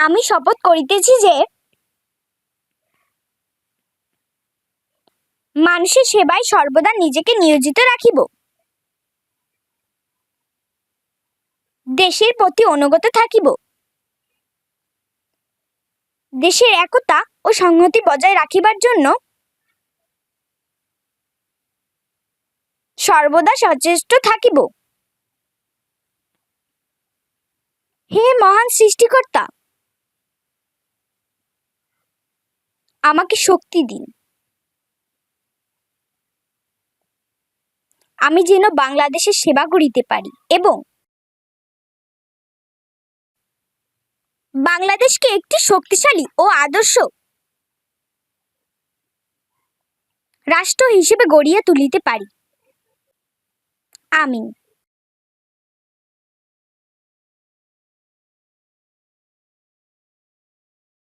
আমি শপথ করিতেছি যে মানুষের সেবায় সর্বদা নিজেকে নিয়োজিত রাখিব। দেশের প্রতি অনুগত থাকিব। দেশের একতা ও সংহতি বজায় রাখিবার জন্য সর্বদা সচেষ্ট থাকিব। হে মহান সৃষ্টিকর্তা আমাকে শক্তি দিন। আমি যেন বাংলাদেশের সেবা করিতে পারি এবং বাংলাদেশকে একটি শক্তিশালী ও আদর্শ রাষ্ট্র হিসেবে গড়িয়া তুলিতে পারি। আমিন।